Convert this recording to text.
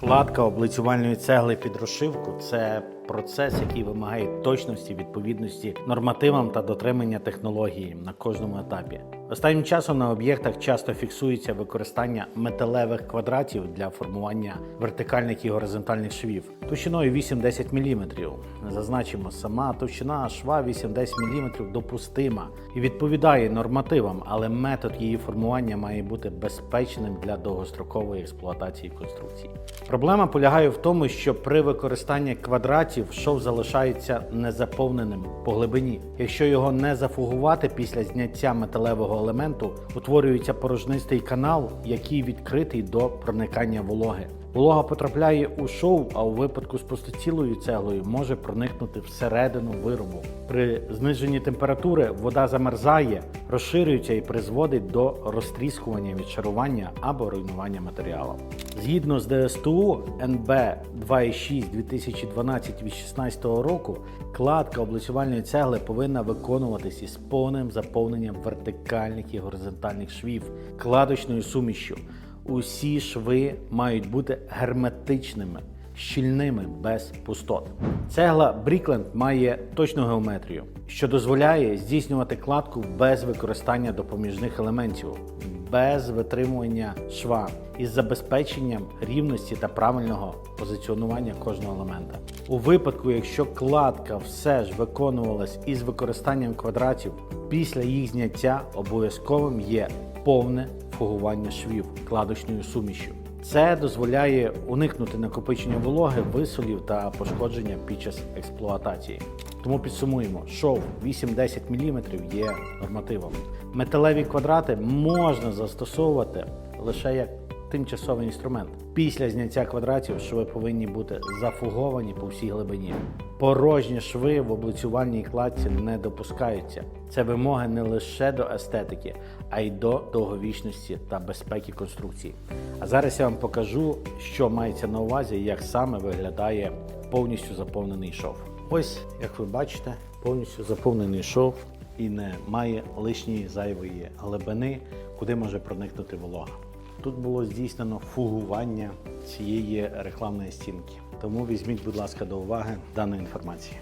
Кладка облицювальної цегли під розшивку це процес, який вимагає точності, відповідності нормативам та дотримання технології на кожному етапі. Останнім часом на об'єктах часто фіксується використання металевих квадратів для формування вертикальних і горизонтальних швів товщиною 8-10 мм. Зазначимо, сама товщина шва 8-10 мм допустима і відповідає нормативам, але метод її формування має бути безпечним для довгострокової експлуатації конструкції. Проблема полягає в тому, що при використанні квадратів шов залишається незаповненим по глибині. Якщо його не зафугувати після зняття металевого елементу, утворюється порожнистий канал, який відкритий до проникання вологи. Волога потрапляє у шов, а у випадку з пустотілою цеглою може проникнути всередину виробу. При зниженні температури вода замерзає, розширюється і призводить до розтріскування, відшарування або руйнування матеріалу. Згідно з ДСТУ НБ 2.6 2012 від 16 року, кладка облицювальної цегли повинна виконуватись із повним заповненням вертикальних і горизонтальних швів кладочною сумішю. Усі шви мають бути герметичними, щільними без пустот. Цегла Брікленд має точну геометрію, що дозволяє здійснювати кладку без використання допоміжних елементів, без витримування шва із забезпеченням рівності та правильного позиціонування кожного елемента. У випадку, якщо кладка все ж виконувалась із використанням квадратів, після їх зняття обов'язковим є повне фугування швів кладочною сумішю. Це дозволяє уникнути накопичення вологи, висолів та пошкодження під час експлуатації. Тому підсумуємо, шов 8-10 мм є нормативом. Металеві квадрати можна застосовувати лише як тимчасовий інструмент. Після зняття квадратів шви повинні бути зафуговані по всій глибині. Порожні шви в облицювальній кладці не допускаються. Це вимоги не лише до естетики, а й до довговічності та безпеки конструкції. А зараз я вам покажу, що мається на увазі, як саме виглядає повністю заповнений шов. Ось, як ви бачите, повністю заповнений шов і не має лишньої зайвої глибини, куди може проникнути волога. Тут було здійснено фугування цієї рекламної стінки. Тому візьміть, будь ласка, до уваги дану інформацію.